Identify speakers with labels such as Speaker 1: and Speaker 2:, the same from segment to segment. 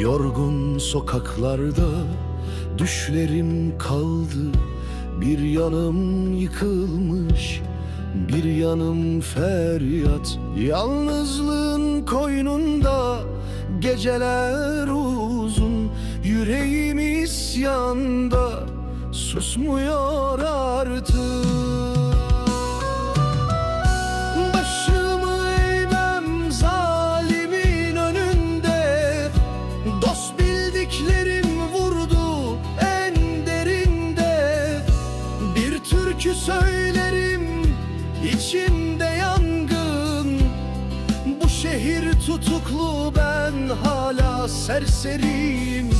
Speaker 1: Yorgun sokaklarda düşlerim kaldı. Bir yanım yıkılmış bir yanım feryat. Yalnızlığın koynunda geceler uzun Yüreğim isyanda. Susmuyor artık tutuklu ben hala serseriyim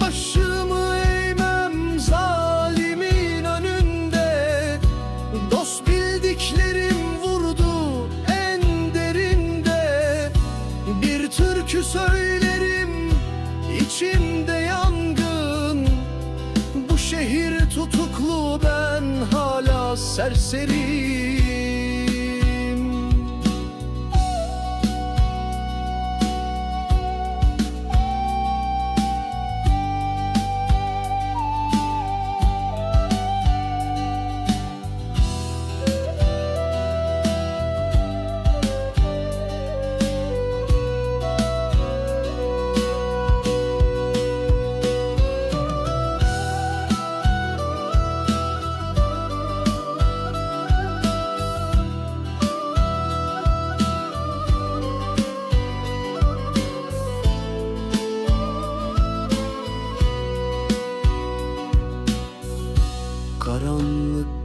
Speaker 1: Başımı eğmem zalimin önünde. Dost bildiklerim vurdu en derinde. Bir türkü söylerim içimde yangın. Bu şehir tutuklu ben hala serseriyim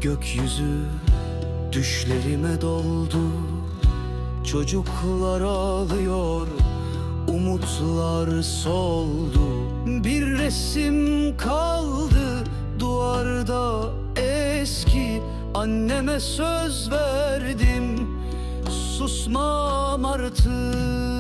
Speaker 1: gökyüzü düşlerime doldu. Çocuklar ağlıyor, umutlar soldu. Bir resim kaldı duvarda eski. Anneme söz verdim, susmam artık